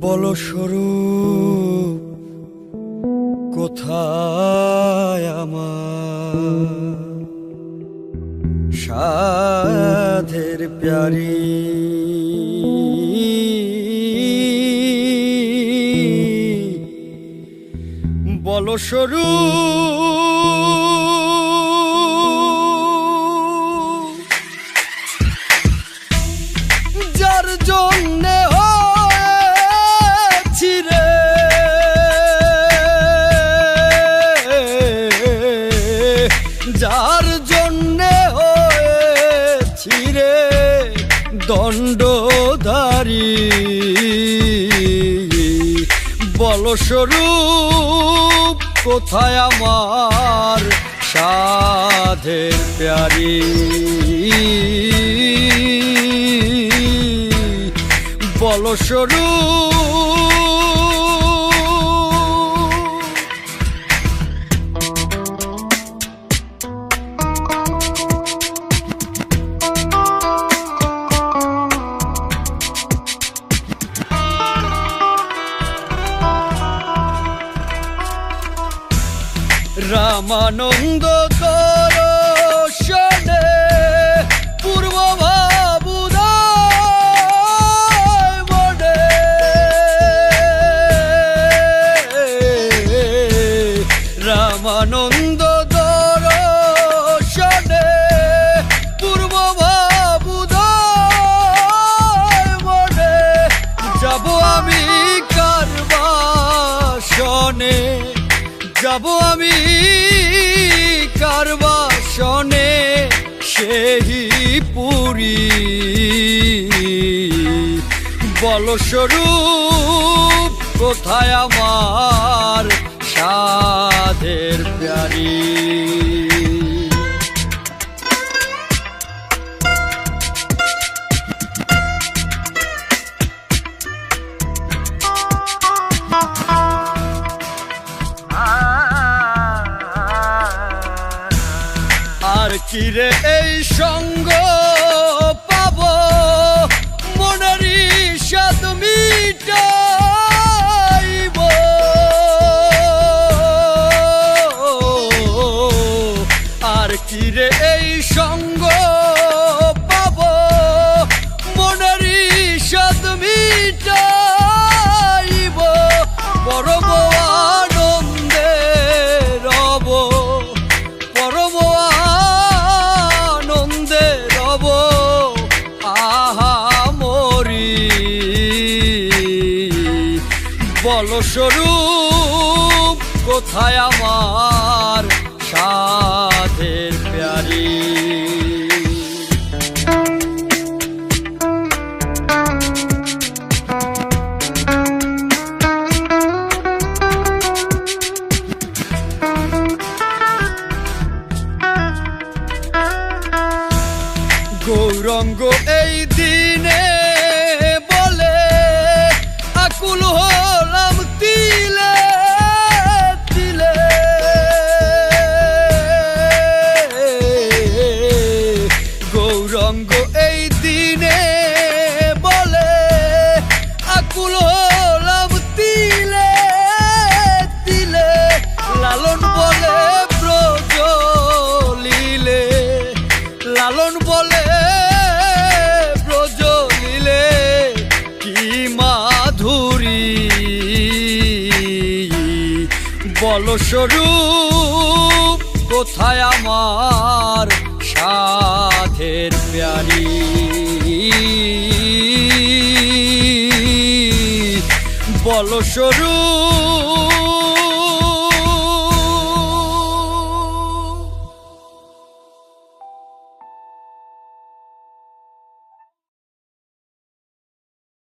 বল স্বরূপ কোথায় আমার সাধের প্যারি? বল স্বরূপ দণ্ডধারী। বলস্বরূপ কোথায় আমার সাধের প্যারি? বলস্বরূপ রামানন্দ মনে। রামানন্দ দর্শনে পূর্ব ভাবুদয় মনে যাব আমি কারবাসনে সেহি পুরি। বল স্বরূপ কোথায় আমার সাধের প্যারি? আর কি রে এই সঙ্গ পাব? মনেরই সাদ মিটাইব। আর কি রে এই সঙ্গ পাব? মনেরই সাদ মিটাইব। পরম বলস্বরূপ কোথায় আমার সাধের প্যারি? গৌরঙ্গ বলে ব্রজ কোথায় আমার সাধের প্যারি বলস্বরূপ